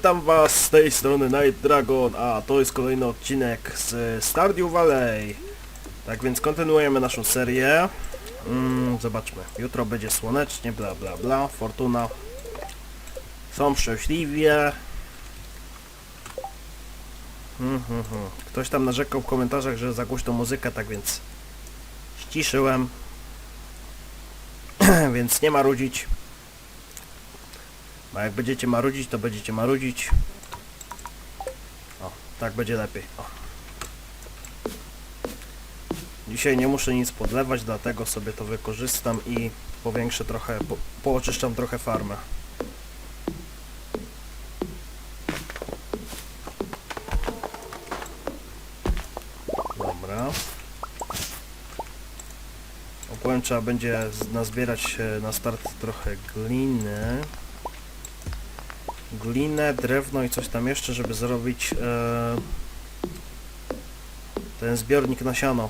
witam was z tej strony Night Dragon, a to jest kolejny odcinek z Stardew Valley. Tak więc kontynuujemy naszą serię. Mm, zobaczmy, jutro będzie słonecznie, bla bla bla, fortuna. Są szczęśliwie. Hmm, hmm, hmm. Ktoś tam narzekał w komentarzach, że za głośno muzyka, tak więc ściszyłem. więc nie marudzić. A jak będziecie marudzić, to będziecie marudzić. O, tak będzie lepiej. O. Dzisiaj nie muszę nic podlewać, dlatego sobie to wykorzystam i powiększę trochę, po, pooczyszczam trochę farmę. Dobra. Opowiem, trzeba będzie nazbierać na start trochę gliny glinę, drewno i coś tam jeszcze, żeby zrobić e, ten zbiornik na siano.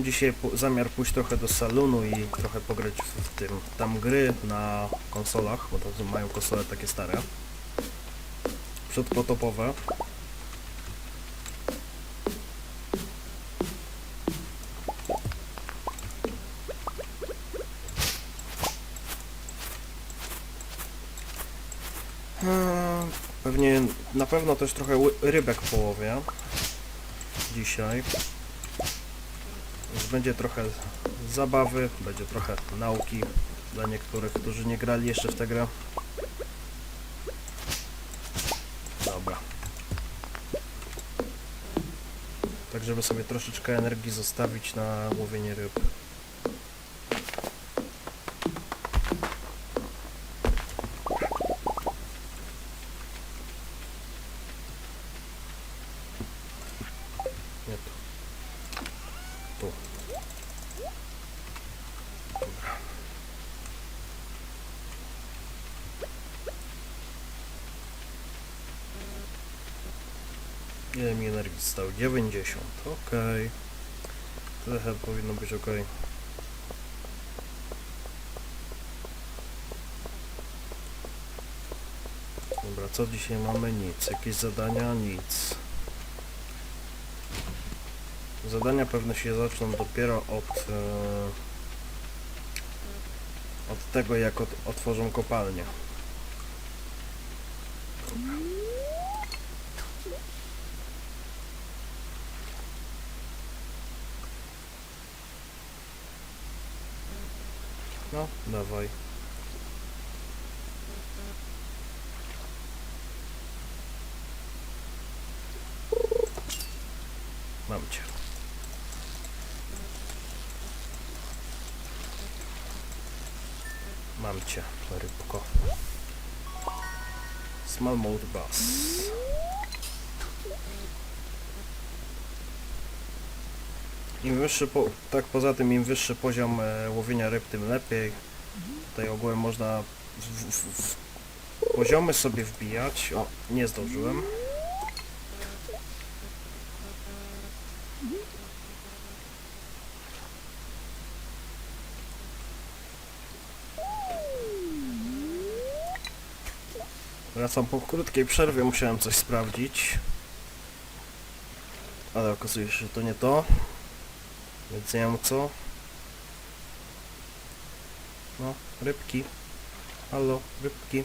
Mam dzisiaj zamiar pójść trochę do salonu i trochę pograć w, tym, tam gry na konsolach, bo to mają konsole takie stare. Przedpotopowe. Eee, Pewnie, na pewno też trochę rybek połowie. Dzisiaj. Będzie trochę zabawy, będzie trochę nauki dla niektórych, którzy nie grali jeszcze w tę grę. Dobra. Tak, żeby sobie troszeczkę energii zostawić na łowienie ryb. Nie tu. Tu. Ile mi energii zostało? 90. Okej. Trochę powinno być ok. Dobra, co dzisiaj mamy? Nic. Jakieś zadania? Nic. Zadania pewne się zaczną dopiero od... Od tego, jak otworzą kopalnię. No, dawaj. Mam cię. Cię, rybko. Small mode bus. Im wyższy, po, tak poza tym im wyższy poziom e, łowienia ryb, tym lepiej. Tutaj ogółem można w, w, w poziomy sobie wbijać. O, nie zdążyłem. Wracam po krótkiej przerwie, musiałem coś sprawdzić. Ale okazuje się, że to nie to. Więc nie wiem co. No, rybki. Halo, rybki.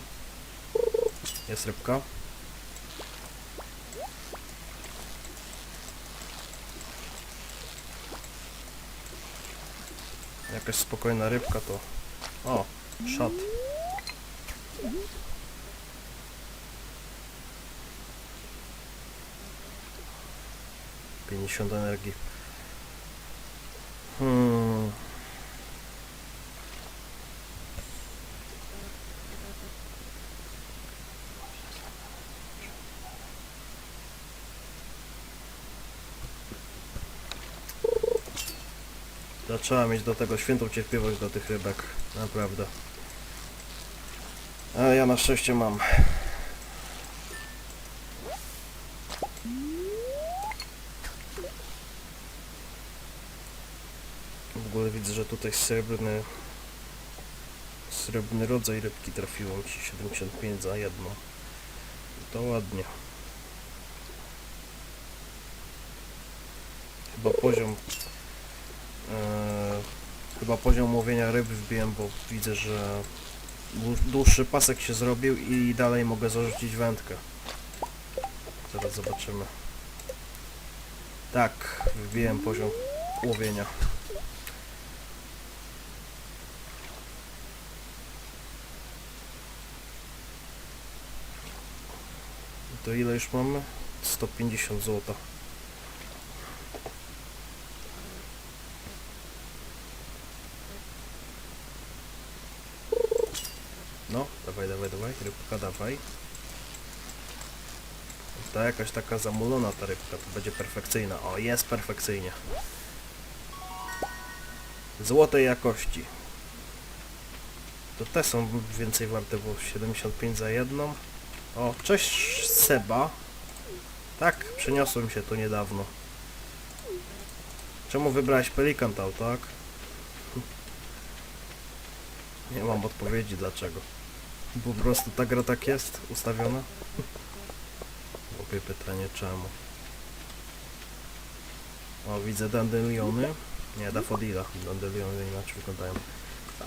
Jest rybka. Jakaś spokojna rybka to... O, szat. Pięćdziesiąt energii. Hmm. Trzeba mieć do tego świętą cierpliwość do tych rybek. Naprawdę. A ja na szczęście mam. Ogóle widzę, że tutaj srebrny srebrny rodzaj rybki trafiło mi się 75 za jedno. To ładnie. Chyba poziom e, chyba poziom łowienia ryb wbiłem, bo widzę, że dłu- dłuższy pasek się zrobił i dalej mogę zarzucić wędkę. Zaraz zobaczymy. Tak, wbiłem poziom łowienia. To ile już mamy? 150 zł. No, dawaj, dawaj, dawaj, rybka, dawaj. Ta jakaś taka zamulona ta rybka, to będzie perfekcyjna. O, jest perfekcyjnie. Złotej jakości. To te są więcej warte, bo 75 za jedną. O, cześć Seba. Tak, przeniosłem się tu niedawno. Czemu wybrałeś Pelikan Tau, tak? Nie mam odpowiedzi dlaczego. Po prostu ta gra tak jest ustawiona? Głupie pytanie czemu. O, widzę dandeliony. Nie, dafodila. Dandeliony inaczej wyglądają.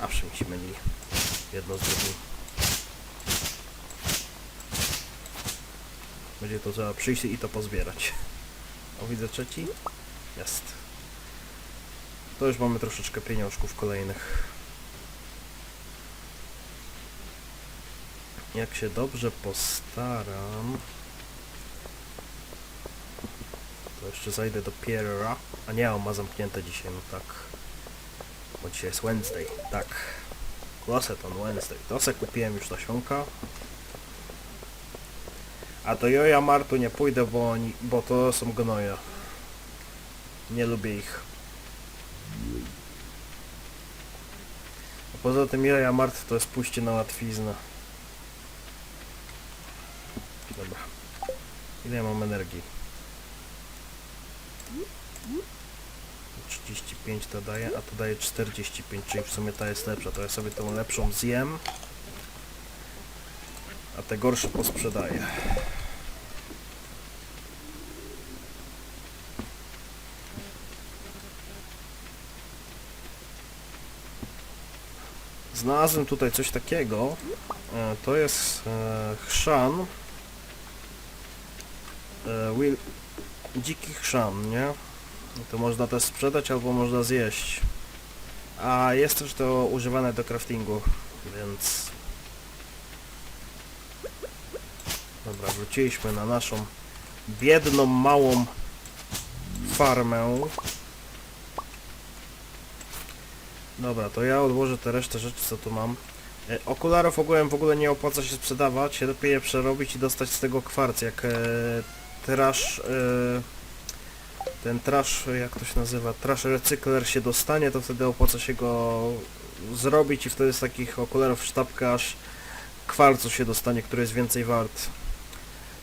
Zawsze mi się myli. Jedno z drugim. Będzie to trzeba przyjść i to pozbierać. O, widzę trzeci. Jest. To już mamy troszeczkę pieniążków kolejnych. Jak się dobrze postaram... To jeszcze zajdę do Pierre'a. A nie, on ma zamknięte dzisiaj, no tak. Bo dzisiaj jest Wednesday, tak. Closet on Wednesday. To kupiłem już nasionka. A do Joja Martu nie pójdę, bo, oni, bo to są gnoje. Nie lubię ich. A poza tym Joja Mart to jest pójście na łatwiznę. Dobra. Ile ja mam energii? 35 to daje, a to daje 45, czyli w sumie ta jest lepsza. To ja sobie tą lepszą zjem. A te gorsze posprzedaję. Znalazłem tutaj coś takiego. E, to jest e, chrzan. E, will, dziki chrzan, nie? To można też sprzedać albo można zjeść. A jest też to używane do craftingu, więc... Dobra, wróciliśmy na naszą biedną, małą farmę. Dobra, to ja odłożę te resztę rzeczy, co tu mam. E, okularów ogółem w ogóle nie opłaca się sprzedawać, lepiej je przerobić i dostać z tego kwarc, jak e, trash... E, ten trash, jak to się nazywa, trash recykler się dostanie, to wtedy opłaca się go zrobić i wtedy z takich okularów sztabka aż kwarcu się dostanie, który jest więcej wart.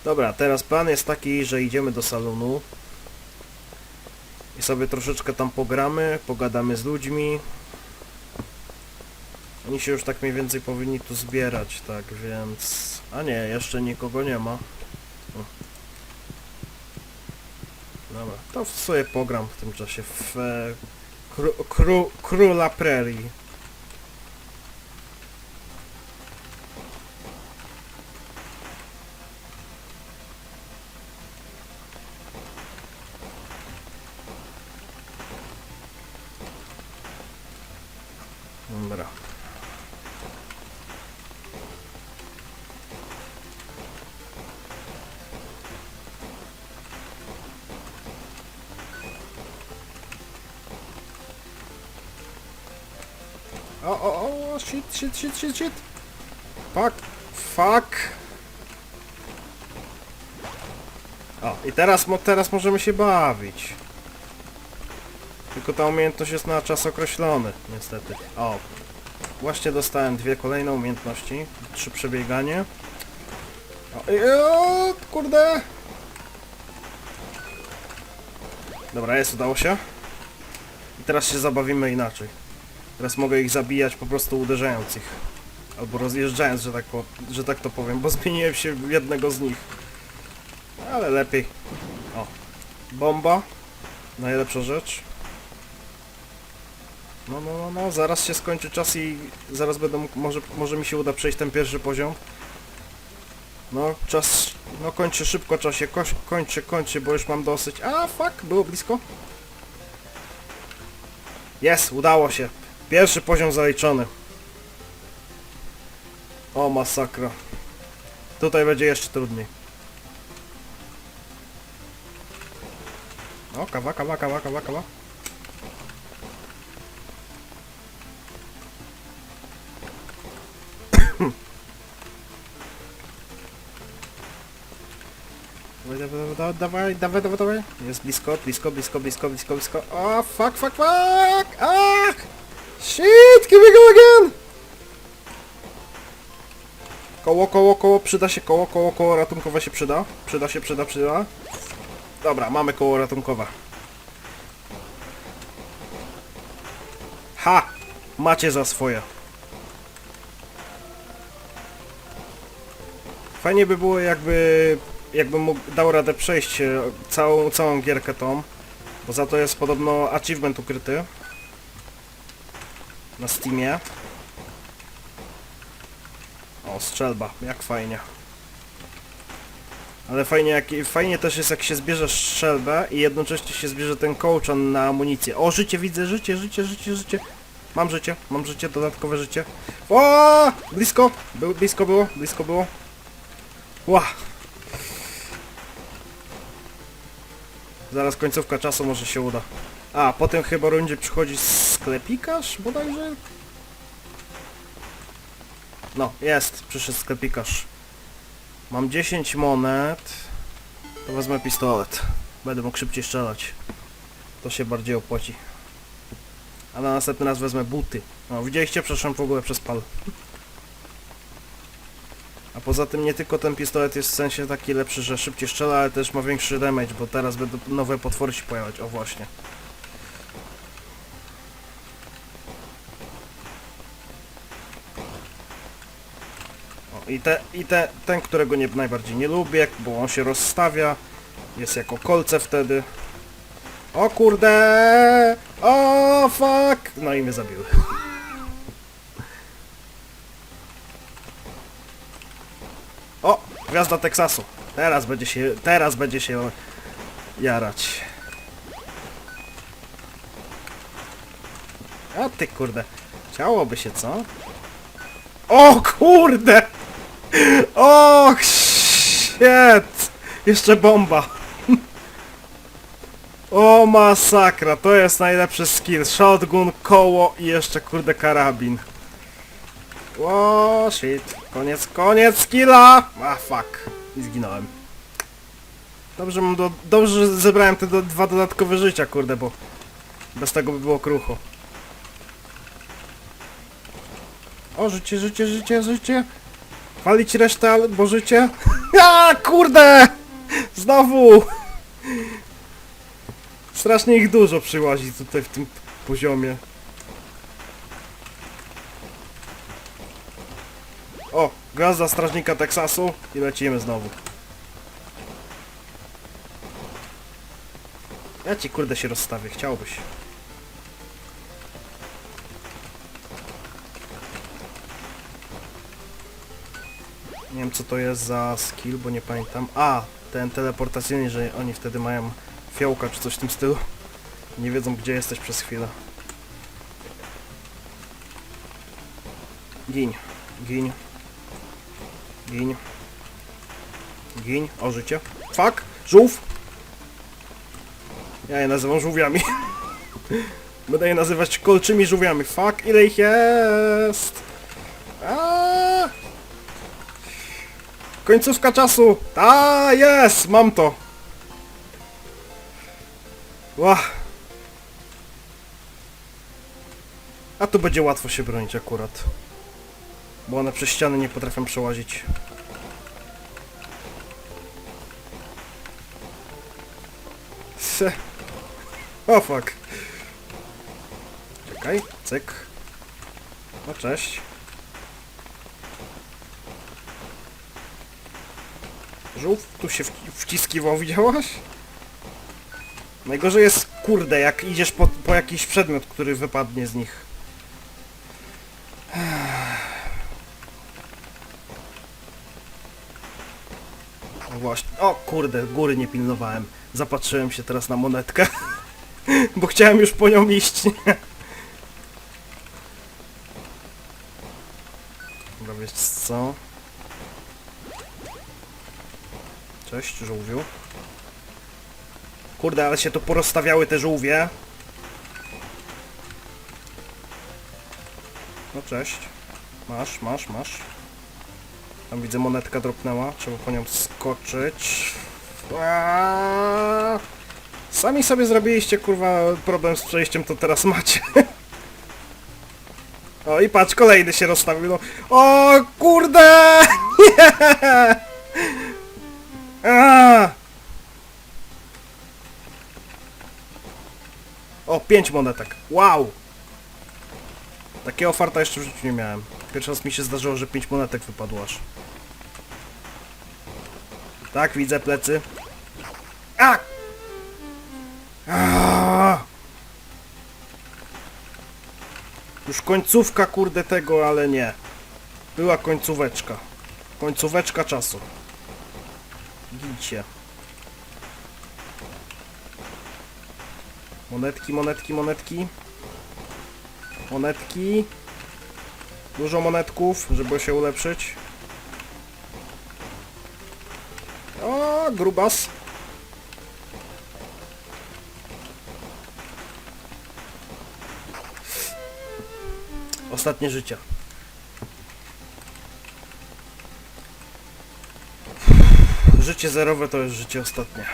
Dobra, teraz plan jest taki, że idziemy do salonu i sobie troszeczkę tam pogramy, pogadamy z ludźmi. Oni się już tak mniej więcej powinni tu zbierać, tak więc... A nie, jeszcze nikogo nie ma. Dobra, to sobie pogram w tym czasie w e, kru, kru, Króla Prairie. Dobra. O, o, o, shit, shit, shit, shit, shit. Fuck, fuck. O, i teraz, teraz możemy się bawić. Tylko ta umiejętność jest na czas określony, niestety. O. Właśnie dostałem dwie kolejne umiejętności. Trzy przebieganie. O, i- o, kurde! Dobra, jest, udało się. I teraz się zabawimy inaczej. Teraz mogę ich zabijać po prostu uderzając ich. Albo rozjeżdżając, że tak, po, że tak to powiem, bo zmieniłem się w jednego z nich. Ale lepiej. O. Bomba. Najlepsza rzecz. No, no, no, no, zaraz się skończy czas i zaraz będę mógł, może, może mi się uda przejść ten pierwszy poziom. No, czas, no kończy szybko czasie, koś, kończy, kończy, bo już mam dosyć. A, fuck, było blisko. Jest, udało się. Pierwszy poziom zaliczony. O, masakra. Tutaj będzie jeszcze trudniej. O, kawa, kawa, kawa, kawa, kawa. Dawaj, dawaj, dawaj, dawaj. Jest blisko, blisko, blisko, blisko, blisko, blisko. O, fuck, fuck, fuck! Ach! Shit, can we go again? Koło, koło, koło, przyda się koło, koło, koło ratunkowe się przyda. Przyda się, przyda, przyda. Dobra, mamy koło ratunkowe. Ha! Macie za swoje. Fajnie by było jakby jakbym mógł, dał radę przejść e, całą, całą gierkę tą, bo za to jest podobno achievement ukryty na Steamie. O, strzelba, jak fajnie. Ale fajnie, jak, fajnie też jest jak się zbierze strzelbę i jednocześnie się zbierze ten kołczan na amunicję. O, życie widzę, życie, życie, życie, życie. Mam życie, mam życie, dodatkowe życie. O, blisko, Był, blisko było, blisko było. Ła, Zaraz końcówka czasu może się uda. A, potem chyba rundzie przychodzi sklepikarz bodajże? No, jest, przyszedł sklepikarz. Mam 10 monet. To wezmę pistolet. Będę mógł szybciej strzelać. To się bardziej opłaci. A na następny raz wezmę buty. No, widzieliście? Przeszłem w ogóle przez pal. A poza tym nie tylko ten pistolet jest w sensie taki lepszy, że szybciej strzela, ale też ma większy damage, bo teraz będą nowe potwory się pojawiać. O właśnie. I te, i te, ten, którego nie, najbardziej nie lubię, bo on się rozstawia. Jest jako kolce wtedy. O kurde! O fuck! No i mnie zabiły. O! Gwiazda Teksasu. Teraz będzie się, teraz będzie się jarać. A ty kurde. Chciałoby się, co? O kurde! Och shit! Jeszcze bomba. O masakra, to jest najlepszy skill. Shotgun, koło i jeszcze kurde karabin. O shit. Koniec, koniec skilla! A fuck. I zginąłem. Dobrze mam do, dobrze że zebrałem te do, dwa dodatkowe życia, kurde, bo bez tego by było krucho. O, życie, życie, życie, życie. Walić resztę albo życie. A, kurde! Znowu! Strasznie ich dużo przyłazi tutaj w tym poziomie. O, gwiazda strażnika Teksasu i lecimy znowu. Ja ci kurde się rozstawię, chciałbyś. Wiem co to jest za skill, bo nie pamiętam. A, ten teleportacyjny, że oni wtedy mają fiołka czy coś w tym stylu. Nie wiedzą gdzie jesteś przez chwilę. Giń, giń. Giń. Giń. O, życie. Fuck! Żółw! Ja je nazywam żółwiami. Będę je nazywać kolczymi żółwiami. Fuck, ile ich jest! Końcówka czasu! A jest! Mam to! Ła! A tu będzie łatwo się bronić akurat. Bo one przez ściany nie potrafią przełazić. Se. O fuck. Czekaj, cyk. No cześć. Żółw tu się wci- wciskiwał, widziałaś? Najgorzej jest, kurde, jak idziesz po, po jakiś przedmiot, który wypadnie z nich. O właśnie. O kurde, góry nie pilnowałem. Zapatrzyłem się teraz na monetkę. Bo chciałem już po nią iść? Dobra, wiesz co? Cześć, żółwiu. Kurde, ale się tu porozstawiały te żółwie. No cześć. Masz, masz, masz. Tam widzę monetka dropnęła. Trzeba po nią skoczyć. Aaaa! Sami sobie zrobiliście kurwa problem z przejściem, to teraz macie. O i patrz, kolejny się rozstawił. No. O kurde! O, pięć monetek. Wow! Takiego farta jeszcze w życiu nie miałem. Pierwszy raz mi się zdarzyło, że pięć monetek wypadło aż. Tak, widzę plecy. A! Już końcówka kurde tego, ale nie. Była końcóweczka. Końcóweczka czasu. Gicie. Monetki, monetki, monetki. Monetki. Dużo monetków, żeby się ulepszyć. O, grubas. Ostatnie życie. Życie zerowe to jest życie ostatnie.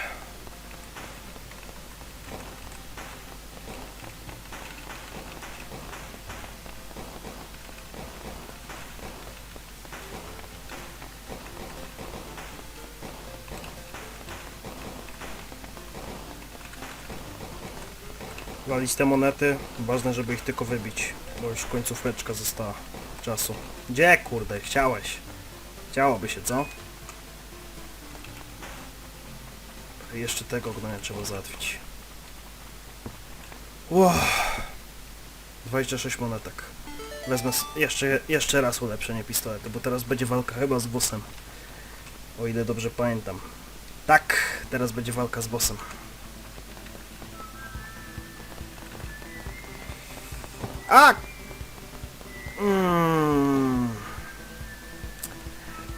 Walić te monety, ważne żeby ich tylko wybić, bo już końcóweczka została czasu. Gdzie kurde, chciałeś? Chciałoby się, co? Jeszcze tego gnoja trzeba załatwić. Wow. 26 monetek. Wezmę jeszcze, jeszcze raz ulepszenie pistoletu, bo teraz będzie walka chyba z bossem. O ile dobrze pamiętam. Tak, teraz będzie walka z bossem. A! Mm.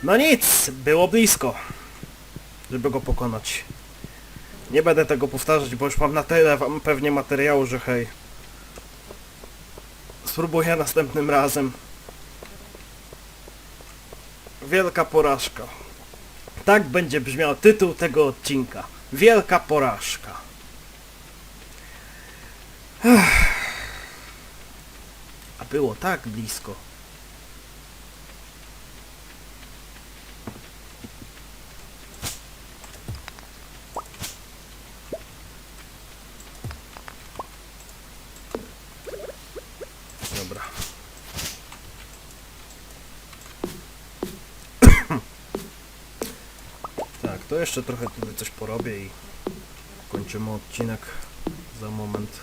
No nic, było blisko, żeby go pokonać. Nie będę tego powtarzać, bo już mam na tyle wam pewnie materiału, że hej. Spróbuję następnym razem. Wielka porażka. Tak będzie brzmiał tytuł tego odcinka. Wielka porażka. A było tak blisko. Dobra. tak, to jeszcze trochę tutaj coś porobię i kończymy odcinek za moment.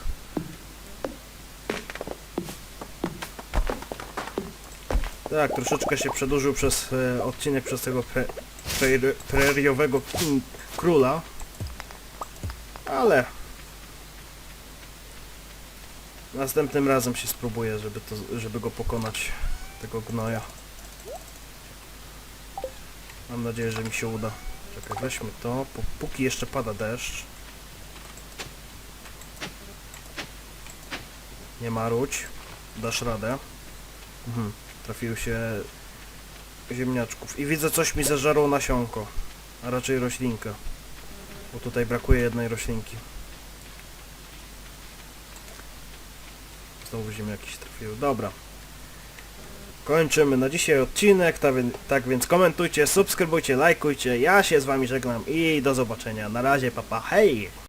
Tak, troszeczkę się przedłużył przez e, odcinek przez tego pre, pre, preriowego króla. Ale następnym razem się spróbuję, żeby, to, żeby go pokonać, tego gnoja. Mam nadzieję, że mi się uda. Czekaj, weźmy to, pó- póki jeszcze pada deszcz. Nie marudź, dasz radę. Mhm. Trafiły się ziemniaczków. I widzę coś mi zeżarło nasionko. A raczej roślinkę. Bo tutaj brakuje jednej roślinki. Znowu ziemniaki się trafiły. Dobra. Kończymy na dzisiaj odcinek, tak tak więc komentujcie, subskrybujcie, lajkujcie. Ja się z wami żegnam i do zobaczenia. Na razie, papa, hej!